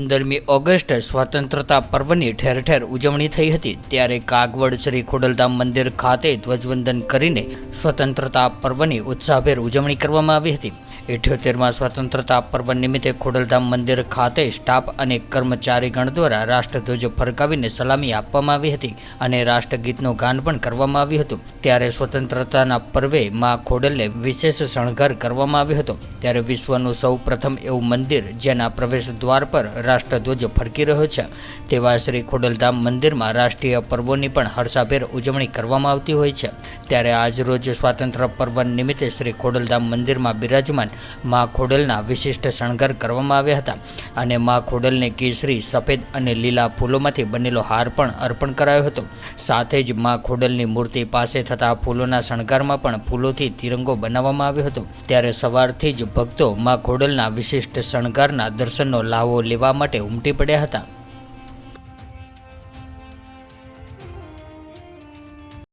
પંદરમી ઓગસ્ટ સ્વતંત્રતા પર્વની ઠેર ઠેર ઉજવણી થઈ હતી, ત્યારે કાગવડ શ્રી ખોડલધામ મંદિર ખાતે ધ્વજવંદન કરીને સ્વતંત્રતા પર્વની ઉત્સાહભેર ઉજવણી કરવામાં આવી હતી. ઇઠ્યોતેરમાં સ્વતંત્રતા પર્વ નિમિત્તે ખોડલધામ મંદિર ખાતે સ્ટાફ અને કર્મચારીગણ દ્વારા રાષ્ટ્રધ્વજ ફરકાવીને સલામી આપવામાં આવી હતી અને રાષ્ટ્રગીતનું ગાન પણ કરવામાં આવ્યું હતું. ત્યારે સ્વતંત્રતાના પર્વે મા ખોડલને વિશેષ શણગાર કરવામાં આવ્યો હતો. ત્યારે વિશ્વનું સૌ પ્રથમ એવું મંદિર જેના પ્રવેશ દ્વાર પર રાષ્ટ્રધ્વજ ફરકી રહ્યો છે. તેવા શ્રી ખોડલધામ મંદિરમાં રાષ્ટ્રીય પર્વોની પણ હર્ષાભેર ઉજવણી કરવામાં આવતી હોય છે. ત્યારે આજરોજ સ્વાતંત્ર્ય પર્વ નિમિત્તે શ્રી ખોડલધામ મંદિરમાં બિરાજમાન મા ખોડલના વિશિષ્ટ શણગાર કરવામાં આવ્યા હતા અને મા ખોડલને કેસરી, સફેદ અને લીલા ફૂલોમાંથી બનેલો હાર પણ અર્પણ કરાયો હતો. સાથે જ મા ખોડલની મૂર્તિ પાસે થતા ફૂલોના શણગારમાં પણ ફૂલોથી તિરંગો બનાવવામાં આવ્યો હતો. ત્યારે સવારથી જ ભક્તો મા ખોડલના વિશિષ્ટ શણગારના દર્શનનો લાવો લેવા માટે ઉમટી પડ્યા હતા.